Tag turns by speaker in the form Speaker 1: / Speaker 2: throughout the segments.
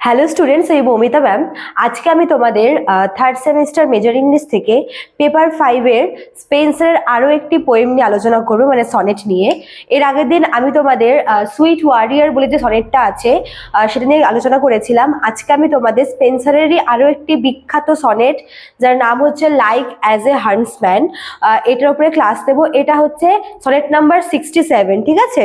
Speaker 1: Hello students এই Moumita ma'am আজকে আমি তোমাদের থার্ড সেমিস্টার মেজর ইংলিশ থেকে পেপার ফাইভের স্পেন্সারের আরও একটি পোয়েম নিয়ে আলোচনা করব মানে সনেট নিয়ে। এর আগের দিন আমি তোমাদের সুইট ওয়ারিয়ার বলে যে সনেটটা আছে সেটা নিয়ে আলোচনা করেছিলাম। আজকে আমি তোমাদের স্পেন্সারেরই আরও একটি বিখ্যাত সনেট যার নাম হচ্ছে লাইক অ্যাজ এ হান্টসম্যান এটার উপরে ক্লাস দেবো। এটা হচ্ছে সনেট নাম্বার সিক্সটি সেভেন ঠিক আছে?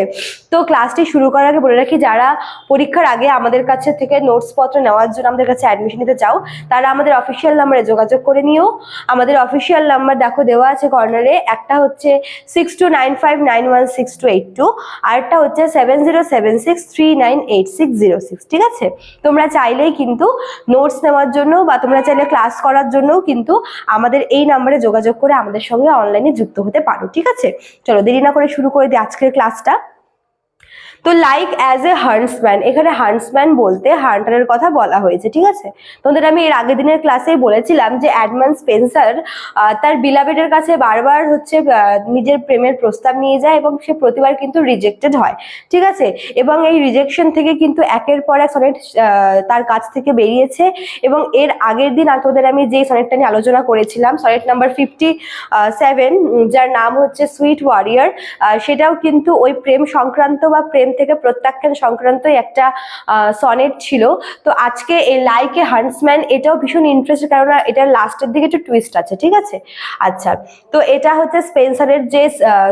Speaker 1: তো ক্লাসটি শুরু করার আগে বলে রাখি, যারা পরীক্ষার আগে আমাদের কাছে থেকে নোটস পত্র নেওয়ার জন্য আমাদের কাছে অ্যাডমিশন নিতে চাও তারা আমাদের অফিসিয়াল নাম্বারে যোগাযোগ করে নিও। আমাদের অফিসিয়াল নাম্বার দেখো দেওয়া আছে কর্নারে একটা হচ্ছে six two nine five nine one six two eight two আরেকটা হচ্ছে seven zero seven six three nine eight six zero six ঠিক আছে? তোমরা চাইলেই কিন্তু নোটস নেওয়ার জন্য বা তোমরা চাইলে ক্লাস করার জন্যও কিন্তু আমাদের এই নাম্বারে যোগাযোগ করে আমাদের সঙ্গে অনলাইনে যুক্ত হতে পারো, ঠিক আছে? চলো দেরি না করে শুরু করে দিই আজকের ক্লাসটা তো লাইক অ্যাজ এ হান্টসম্যান এখানে হান্টসম্যান বলতে হান্টারের কথা বলা হয়েছে, ঠিক আছে? তোমাদের আমি এর আগের দিনের ক্লাসেই বলেছিলাম যে অ্যাডমান স্পেন্সার তার বিলাবেডের কাছে বারবার হচ্ছে নিজের প্রেমের প্রস্তাব নিয়ে যায় এবং সে প্রতিবার কিন্তু রিজেক্টেড হয়, ঠিক আছে? এবং এই রিজেকশন থেকে কিন্তু একের পর এক সনেট তার কাছ থেকে বেরিয়েছে এবং এর আগের দিন তোদের আমি যে সনেটটা নিয়ে আলোচনা করেছিলাম সনেট নাম্বার ফিফটি সেভেন যার নাম হচ্ছে সুইট ওয়ারিয়ার সেটাও কিন্তু ওই প্রেম সংক্রান্ত বা প্রেম থেকে প্রত্যাখ্যান সংক্রান্ত একটা সনেট ছিল। তো আজকে এই লাইক এ হান্টসম্যান, এটাও ভীষণ ইন্টারেস্ট কারণ এটা লাস্টের দিকে একটু টুইস্ট আছে, ঠিক আছে? আচ্ছা তো এটা হচ্ছে স্পেন্সারের যে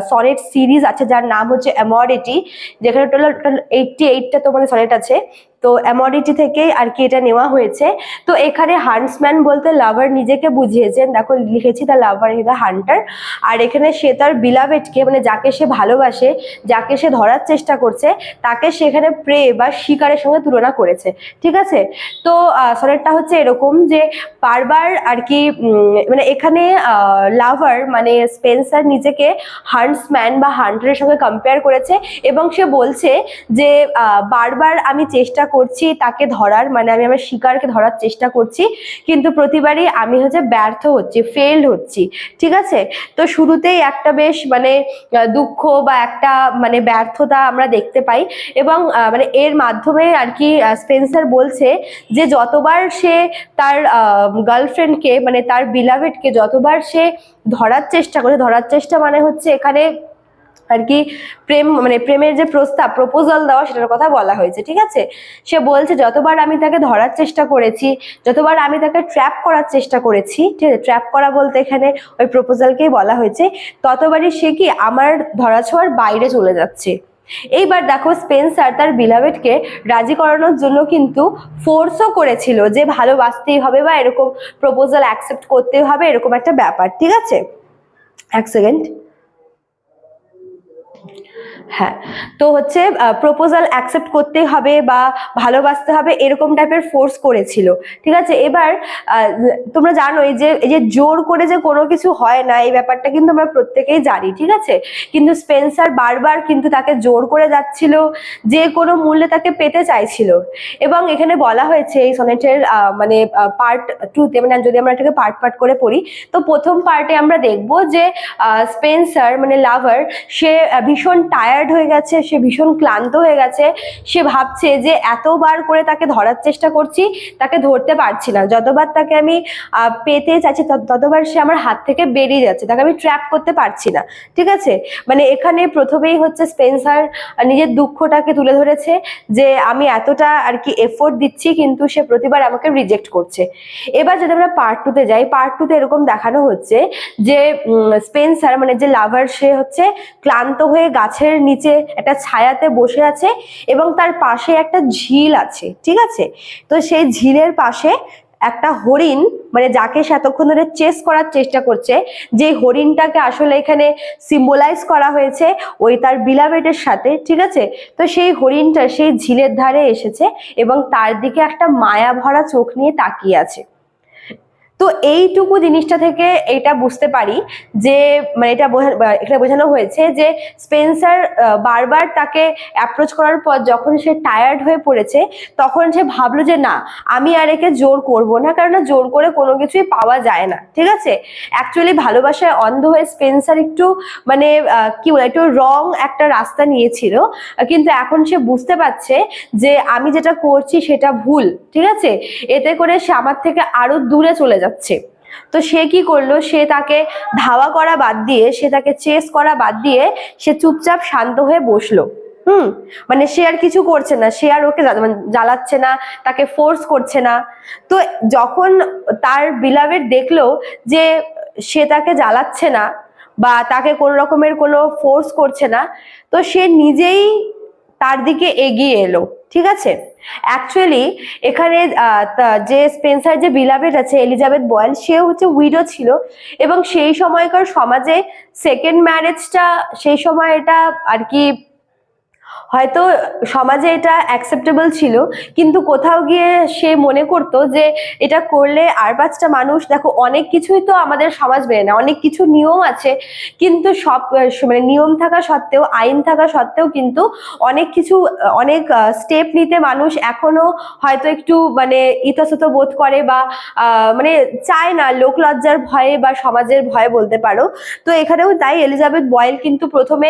Speaker 1: সনেট সিরিজ আছে, যার নাম হচ্ছে অ্যামরিটি যেখানে টোটাল এইটটি এইটটা তোমাদের সনেট আছে। তো অ্যামরিটি থেকেই আর কি এটা নেওয়া হয়েছে। তো এখানে হান্টসম্যান বলতে লাভার নিজেকে বুঝিয়েছেন, দেখো লিখেছি the lover is the hunter. আর এখানে সে তার বিলাভেটকে মানে যাকে সে ভালোবাসে, যাকে সে ধরার চেষ্টা করছে, তাকে সেখানে প্রে বা শিকারের সঙ্গে তুলনা করেছে। ঠিক আছে? তো সনেটটা হচ্ছে এরকম যে বারবার আর কি মানে এখানে লাভার মানে স্পেন্সার নিজেকে হান্টসম্যান বা হান্টারের সঙ্গে কম্পেয়ার করেছে এবং সে বলছে যে বারবার আমি চেষ্টা করছি, তাকে ধরার মানে আমি আমার শিকারকে ধরার চেষ্টা করছি, কিন্তু প্রতিবারই আমি হচ্ছে ব্যর্থ হচ্ছি ফেলড হচ্ছি, ঠিক আছে? তো শুরুতেই একটা বেশ মানে দুঃখ বা একটা মানে ব্যর্থতা আমরা দেখতে পাই এবং মানে এর মাধ্যমে আর কি স্পেন্সার বলছে যে যতবার সে তার গার্লফ্রেন্ডকে মানে তার বিলাভেডকে যতবার সে ধরার চেষ্টা করে, ধরার চেষ্টা মানে হচ্ছে এখানে আর কি প্রেম মানে প্রেমের যে প্রস্তাব প্রপোজাল দেওয়া, সেটার কথা বলা হয়েছে, ঠিক আছে? সে বলছে, যতবার আমি তাকে ধরার চেষ্টা করেছি, যতবার আমি তাকে ট্র্যাপ করার চেষ্টা করেছি, ঠিক আছে? ট্র্যাপ করা বলতে এখানে ওই প্রপোজালকেই বলা হয়েছে, ততবারই সে কি আমার ধরাছোঁয়ার বাইরে চলে যাচ্ছে? এইবার দেখো স্পেন্সার তার বিলাভেটকে রাজি করানোর জন্য কিন্তু ফোর্সও করেছিল যে ভালোবাসতেই হবে বা এরকম প্রপোজাল অ্যাকসেপ্ট করতেই হবে, এরকম একটা ব্যাপার, ঠিক আছে? এক সেকেন্ড হ্যাঁ তো হচ্ছে প্রপোজাল অ্যাকসেপ্ট করতে হবে বা ভালোবাসতে হবে এরকম টাইপের ফোর্স করেছিল, ঠিক আছে? এবার তোমরা জানো এই যে যে জোর করে যে কোনো কিছু হয় না, এই ব্যাপারটা কিন্তু আমরা প্রত্যেকেই জানি, ঠিক আছে? কিন্তু স্পেন্সার বারবার কিন্তু তাকে জোর করে যাচ্ছিল, যে কোনো মূল্যে তাকে পেতে চাইছিল। এবং এখানে বলা হয়েছে এই সনেটের মানে পার্ট টুতে মানে যদি আমরা এটাকে পার্ট পার্ট করে পড়ি, তো প্রথম পার্টে আমরা দেখব যে স্পেন্সার মানে লাভার সে ভীষণ টায়ার্ড হয়ে গেছে, সে ভীষণ ক্লান্ত হয়ে গেছে, সে ভাবছে যে এতবার করে তাকে ধরার চেষ্টা করছি, তাকে ধরতে পারছি না। যতবার তাকে আমি পেতে চাইছি ততবার সে আমার হাত থেকে বেরিয়ে যাচ্ছে, তাকে আমি ট্র্যাপ করতে পারছি না। ঠিক আছে? মানে এখানে প্রথমেই হচ্ছে স্পেন্সার নিজের দুঃখটাকে তুলে ধরেছে যে আমি এতটা আর কি এফোর্ট দিচ্ছি, কিন্তু সে প্রতিবার আমাকে রিজেক্ট করছে। এবার যদি আমরা পার্ট টুতে যাই পার্ট টুতে এরকম দেখানো হচ্ছে যে স্পেন্সার মানে যে লাভার সে হচ্ছে ক্লান্ত হয়ে গাছের নিচে একটা ছায়াতে বসে আছে এবং তার পাশে একটা ঝিল আছে, ঠিক আছে? তো সেই ঝিলের পাশে একটা হরিণ মানে যাকে সে এতক্ষণ ধরে চেস করার চেষ্টা করছে, যে হরিণটাকে আসলে এখানে সিম্বলাইজ করা হয়েছে ওই তার বিলাবেটের সাথে, ঠিক আছে? তো সেই হরিণটা সেই ঝিলের ধারে এসেছে এবং তার দিকে একটা মায়া ভরা চোখ নিয়ে তাকিয়ে আছে। তো এইটুকু জিনিসটা থেকে এটা বুঝতে পারি যে মানে এটা এখানে বোঝানো হয়েছে যে স্পেন্সার বারবার তাকে অ্যাপ্রোচ করার পর যখন সে টায়ার্ড হয়ে পড়েছে, তখন সে ভাবলো যে না, আমি আর একে জোর করব না কারণ জোর করে কোনো কিছুই পাওয়া যায় না, ঠিক আছে? অ্যাকচুয়ালি ভালোবাসায় অন্ধ হয়ে স্পেন্সার একটু মানে কি বলে, একটু রং একটা রাস্তা নিয়েছিল, কিন্তু এখন সে বুঝতে পারছে যে আমি যেটা করছি সেটা ভুল, ঠিক আছে? এতে করে সে আমার থেকে আরও দূরে চলে যাচ্ছে। তো সে কি করল? সে তাকে ধাওয়া করা বাদ দিয়ে, সে তাকে চেস করা বাদ দিয়ে সে চুপচাপ শান্ত হয়ে বসল। হুম? মানে সে আর কিছু করছে না। সে আর ওকে জ্বালাচ্ছে না, তাকে ফোর্স করছে না। তো যখন তার বিলাভের দেখল যে সে তাকে জ্বালাচ্ছে না বা তাকে কোনো রকমের কোনো ফোর্স করছে না, তো সে নিজেই তার দিকে এগিয়ে এলো, ঠিক আছে? অ্যাকচুয়ালি এখানে যে স্পেন্সার যে বিলাভেট আছে এলিজাবেথ বয়েল সেও হচ্ছে উইডো ছিল এবং সেই সময়কার সমাজে সেকেন্ড ম্যারেজটা সেই সময় এটা আর কি হয়তো সমাজে এটা অ্যাকসেপ্টেবল ছিল, কিন্তু কোথাও গিয়ে সে মনে করতো যে এটা করলে আর পাঁচটা মানুষ, দেখো অনেক কিছুই তো আমাদের সমাজ মেনে না অনেক কিছু নিয়ম আছে, কিন্তু সব মানে নিয়ম থাকা সত্ত্বেও, আইন থাকা সত্ত্বেও কিন্তু অনেক কিছু অনেক স্টেপ নিতে মানুষ এখনও হয়তো একটু মানে ইতস্তত বোধ করে বা মানে চায় না লোক লজ্জার ভয়ে বা সমাজের ভয়ে বলতে পারো। তো এখানেও তাই এলিজাবেথ বয়েল কিন্তু প্রথমে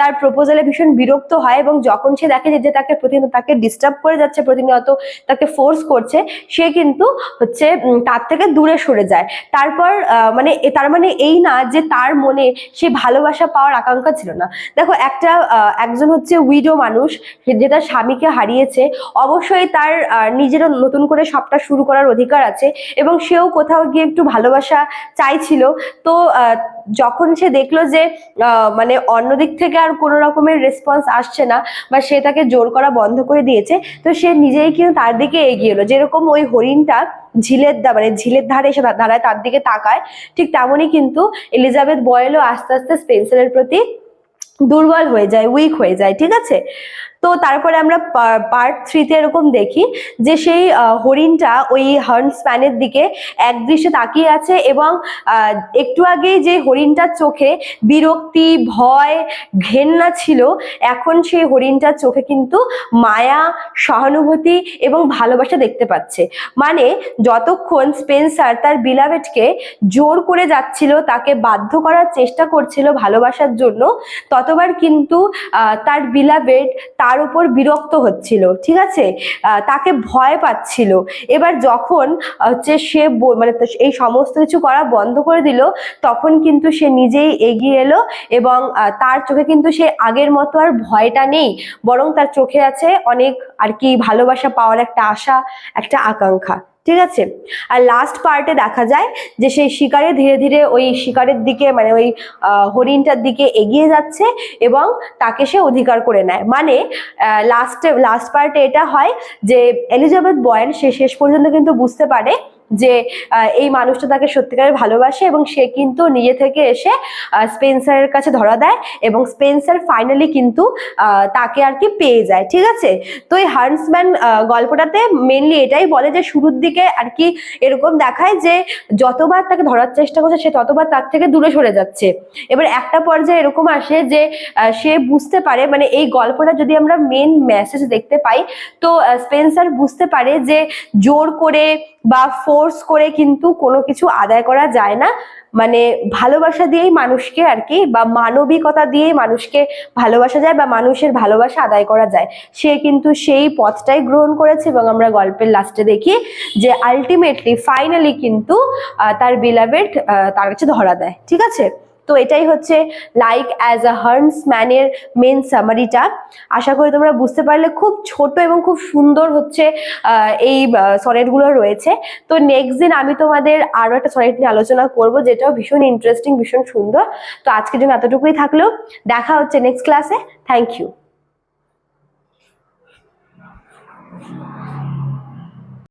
Speaker 1: তার প্রপোজালে ভীষণ বিরক্ত হয় এবং যখন সে দেখে যে- তাকে প্রতিনিয়ত তাকে ডিস্টার্ব করে যাচ্ছে, প্রতিনিয়ত তাকে ফোর্স করছে, সে কিন্তু হচ্ছে তার থেকে দূরে সরে যায়। তারপর মানে তার মানে এই না যে, তার মনে সে ভালোবাসা পাওয়ার আকাঙ্ক্ষা ছিল না। দেখো, একটা একজন হচ্ছে উইডো মানুষ, যে তার স্বামীকে হারিয়েছে, অবশ্যই তার নিজেরও নতুন করে সবটা শুরু করার অধিকার আছে এবং সেও কোথাও গিয়ে একটু ভালোবাসা চাইছিল। তো যখন সে দেখল যে মানে অন্য দিক থেকে আর কোনো রকমের রেসপন্স আসছে না বা সে তাকে জোর করা বন্ধ করে দিয়েছে, তো সে নিজেই কিন্তু তার দিকে এগিয়ে এলো। যেরকম ওই হরিণটা ঝিলের দা মানে ঝিলের ধারে এসে দাঁড়ায়, তার দিকে তাকায়, ঠিক তেমনই কিন্তু এলিজাবেথ বয়েলও আস্তে আস্তে স্পেন্সারের প্রতি দুর্বল হয়ে যায় উইক হয়ে যায়, ঠিক আছে? তো তারপরে আমরা পার্ট থ্রিতে এরকম দেখি যে সেই হরিণটা ওই হার্নস্প্যানের দিকে একদৃষ্টে তাকিয়ে আছে এবং একটু আগেই যে হরিণটার চোখে বিরক্তি, ভয়, ঘেন্না ছিল, এখন সেই হরিণটার চোখে কিন্তু মায়া, সহানুভূতি এবং ভালোবাসা দেখতে পাচ্ছে। মানে যতক্ষণ স্পেন্সার তার বিলাভেটকে জোর করে যাচ্ছিল, তাকে বাধ্য করার চেষ্টা করছিল ভালোবাসার জন্য, ততবার কিন্তু তার বিলাভেট তার উপর বিরক্ত হচ্ছিল, ঠিক আছে? তাকে ভয় পাচ্ছিল। এবার যখন হচ্ছে সে মানে এই সমস্ত কিছু করা বন্ধ করে দিল, তখন কিন্তু সে নিজেই এগিয়ে এলো এবং তার চোখে কিন্তু সে আগের মতো আর ভয়টা নেই, বরং তার চোখে আছে অনেক আর কি ভালোবাসা পাওয়ার একটা আশা, একটা আকাঙ্ক্ষা। ঠিক আছে? আর লাস্ট পার্টে দেখা যায় যে সেই শিকারে ধীরে ধীরে ওই শিকারের দিকে মানে ওই হরিণটার দিকে এগিয়ে যাচ্ছে এবং তাকে সে অধিকার করে নেয়। মানে লাস্টে লাস্ট পার্টে এটা হয় যে এলিজাবেথ বয়েন সে শেষ পর্যন্ত কিন্তু বুঝতে পারে যে এই মানুষটা তাকে সত্যিকারের ভালোবাসে এবং সে কিন্তু নিজে থেকে এসে স্পেন্সারের কাছে ধরা দেয় এবং স্পেন্সার ফাইনালি কিন্তু তাকে আর কি পেয়ে যায়, ঠিক আছে? তো এই হার্নসম্যান গল্পটাতে মেনলি এটাই বলে যে, শুরুর দিকে আর কি এরকম দেখায় যে, যতবার তাকে ধরার চেষ্টা করছে, সে ততবার তার থেকে দূরে সরে যাচ্ছে। এবার একটা পর্যায়ে এরকম আসে যে সে বুঝতে পারে মানে এই গল্পটা যদি আমরা মেন মেসেজ দেখতে পাই, তো স্পেন্সার বুঝতে পারে যে, জোর করে বা ফোর্স করে কিন্তু কোনো কিছু আদায় করা যায় না। মানে ভালোবাসা দিয়েই মানুষকে আর কি বা মানবিকতা দিয়েই মানুষকে ভালোবাসা যায় বা মানুষের ভালোবাসা আদায় করা যায়। সে কিন্তু সেই পথটাই গ্রহণ করেছে এবং আমরা গল্পের লাস্টে দেখি যে আলটিমেটলি ফাইনালি কিন্তু তার বিলাবেট তার কাছে ধরা দেয়। ঠিক আছে? তো এটাই হচ্ছে লাইক অ্যাজ আ হার্নস ম্যানের মেন সামারিটা আশা করি তোমরা বুঝতে পারলে খুব ছোট এবং খুব সুন্দর হচ্ছে এই সনেটগুলো রয়েছে। তো নেক্সট দিন আমি তোমাদের আরও একটা সনেট নিয়ে আলোচনা করব, যেটাও ভীষণ ইন্টারেস্টিং ভীষণ সুন্দর। তো আজকের জন্য এতটুকুই থাকল। দেখা হচ্ছে নেক্সট ক্লাসে থ্যাংক ইউ